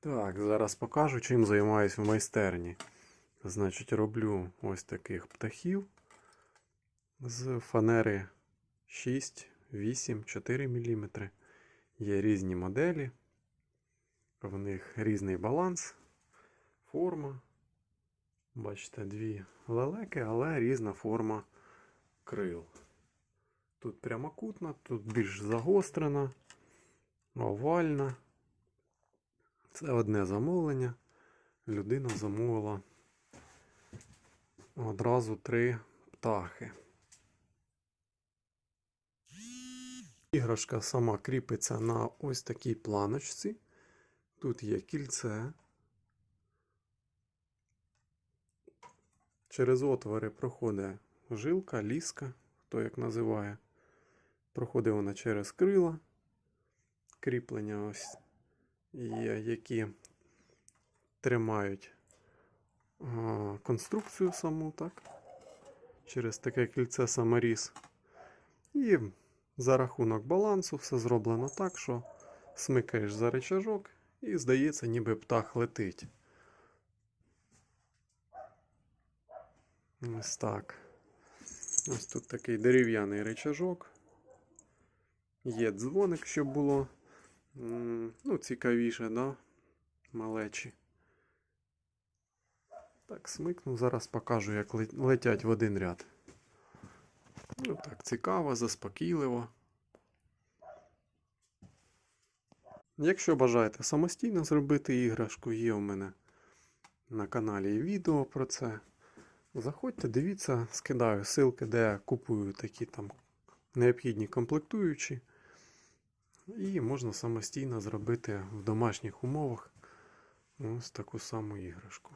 Так, зараз покажу, чим займаюсь в майстерні. Значить, роблю ось таких птахів з фанери 6, 8, 4 мм. Є різні моделі. В них різний баланс, форма. Бачите, дві лелеки, але різна форма крил. Тут прямокутна, тут більш загострена, овальна. Це одне замовлення. Людина замовила одразу три птахи. Іграшка сама кріпиться на ось такій планочці. Тут є кільце. Через отвори проходить жилка, ліска, хто як називає. Проходить вона через крила. Кріплення ось є, які тримають конструкцію саму, так? Через таке кільце саморіз. І за рахунок балансу все зроблено так, що смикаєш за рычажок і здається, ніби птах летить. Ось так. Ось тут такий дерев'яний рычажок. Є дзвоник, щоб було цікавіше, да? малечі. Так, смикну, зараз покажу, як летять в один ряд. Ну так, цікаво, заспокійливо. Якщо бажаєте самостійно зробити іграшку, є у мене на каналі відео про це. Заходьте, дивіться, скидаю ссылки, де я купую такі там необхідні комплектуючі. І можна самостійно зробити в домашніх умовах ось таку саму іграшку.